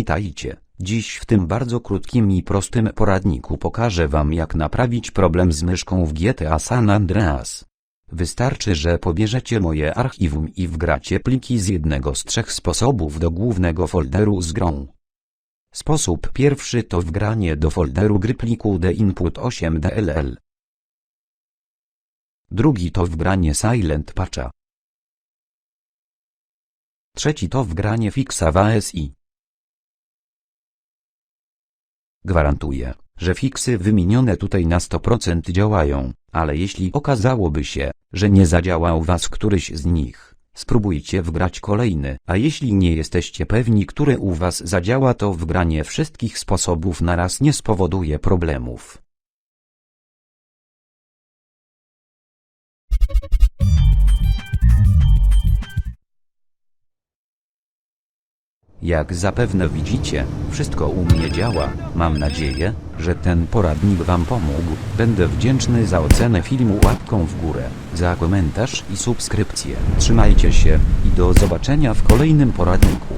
Witajcie. Dziś w tym bardzo krótkim i prostym poradniku pokażę Wam jak naprawić problem z myszką w GTA San Andreas. Wystarczy, że pobierzecie moje archiwum i wgracie pliki z jednego z trzech sposobów do głównego folderu z grą. Sposób pierwszy to wgranie do folderu gry pliku d'input8dll. Drugi to wgranie Silent Patcha. Trzeci to wgranie fixa w ASI. Gwarantuję, że fiksy wymienione tutaj na 100% działają, ale jeśli okazałoby się, że nie zadziałał Was któryś z nich, spróbujcie wgrać kolejny, a jeśli nie jesteście pewni, który u Was zadziała, to wgranie wszystkich sposobów naraz nie spowoduje problemów. Jak zapewne widzicie, wszystko u mnie działa. Mam nadzieję, że ten poradnik Wam pomógł. Będę wdzięczny za ocenę filmu łapką w górę, za komentarz i subskrypcję. Trzymajcie się i do zobaczenia w kolejnym poradniku.